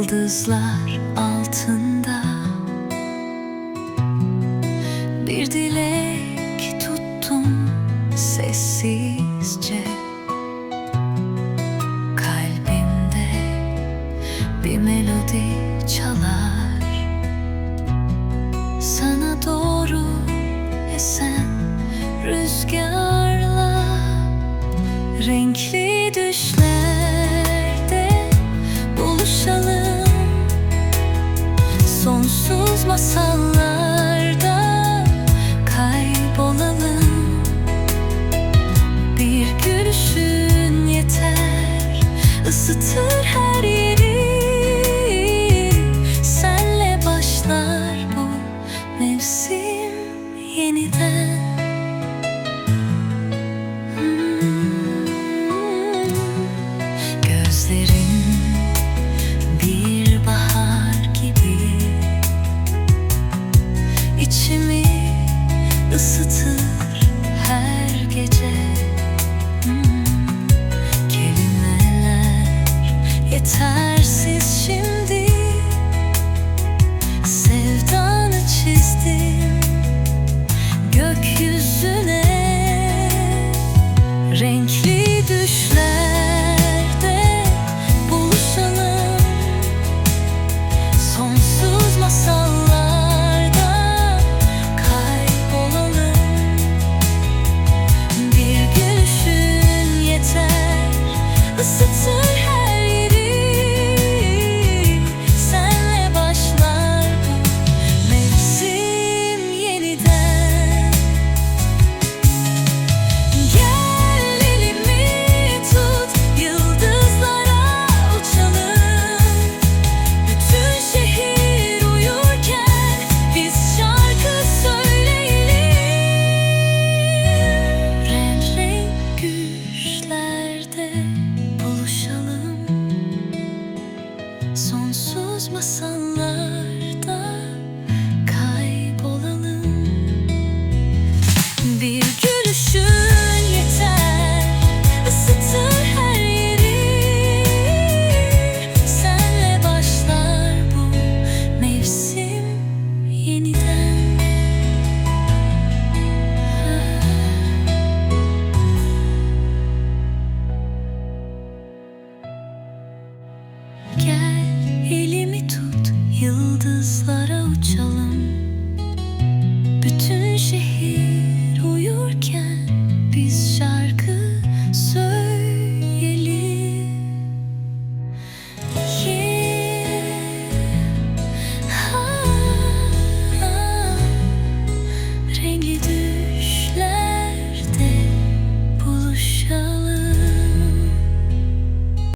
Yıldızlar altında. Bir dilek tuttum sessizce. Kalbimde bir melodi çalar. Sana doğru esen rüzgarla Renkli düşlerde masallarda kaybolalım. Bir gülüşün yeter ısıtır her yeri. Senle başlar bu mevsim yeniden içimi ısıtır her ısıtır her Sonsuz masallarda kaybolalım. Bir gülüşün yeter ısıtır her yeri Senle başlar bu mevsim yeniden yıldızlara uçalım.